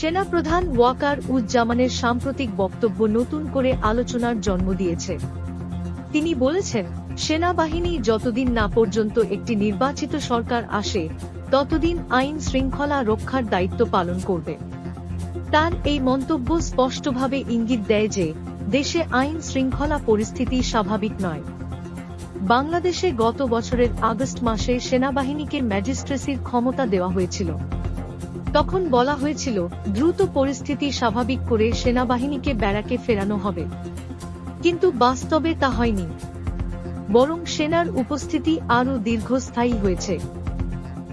সেনাপ্রধান ওয়াকার উজ্জামানের সাম্প্রতিক বক্তব্য নতুন করে আলোচনার জন্ম দিয়েছে। তিনি বলেছেন, সেনাবাহিনী যতদিন না পর্যন্ত একটি নির্বাচিত সরকার আসে, ততদিন আইন শৃঙ্খলা রক্ষার দায়িত্ব পালন করবে। তার এই মন্তব্য স্পষ্টভাবে ইঙ্গিত দেয় যে, দেশে আইন শৃঙ্খলা পরিস্থিতি স্বাভাবিক নয়। বাংলাদেশে গত বছরের আগস্ট মাসে সেনাবাহিনীকে ম্যাজিস্ট্রেসির ক্ষমতা দেওয়া হয়েছিল। তখন বলা হয়েছিল, দ্রুত পরিস্থিতি স্বাভাবিক করে সেনাবাহিনীকে ব্যারাকে ফেরানো হবে। কিন্তু বাস্তবে তা হয়নি। বরং সেনার উপস্থিতি আরও দীর্ঘস্থায়ী হয়েছে।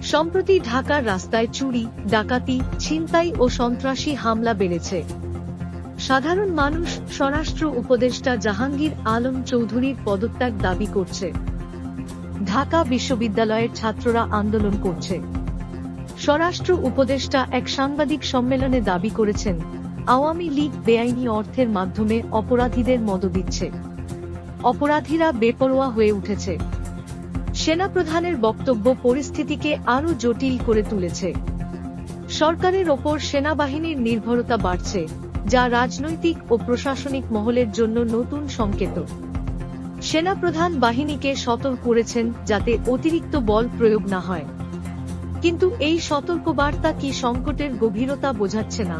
সম্প্রতি ঢাকার রাস্তায় চুরি, ডাকাতি, ছিনতাই ও সন্ত্রাসী হামলা বেড়েছে। সাধারণ মানুষ, স্বরাষ্ট্র উপদেষ্টা জাহাঙ্গীর আলম চৌধুরীর পদত্যাগ দাবি করছে। ঢাকা বিশ্ববিদ্যালয়ের ছাত্ররা আন্দোলন করছে। স্বরাষ্ট্র উপদেষ্টা এক সাংবাদিক সম্মেলনে দাবি করেছেন, আওয়ামী লীগ বেআইনি অর্থের মাধ্যমে অপরাধীদের মদ দিচ্ছে। অপরাধীরা বেপরোয়া হয়ে উঠেছে। সেনাপ্রধানের বক্তব্য পরিস্থিতিকে আরও জটিল করে তুলেছে। সরকারের ওপর সেনাবাহিনীর নির্ভরতা বাড়ছে, যা রাজনৈতিক ও প্রশাসনিক মহলের জন্য নতুন সংকেত। সেনাপ্রধান বাহিনীকে সতর্ক করেছেন যাতে অতিরিক্ত বল প্রয়োগ না হয়। কিন্তু এই সতর্কবার্তা কি সংকটের গভীরতা বোঝাচ্ছে না?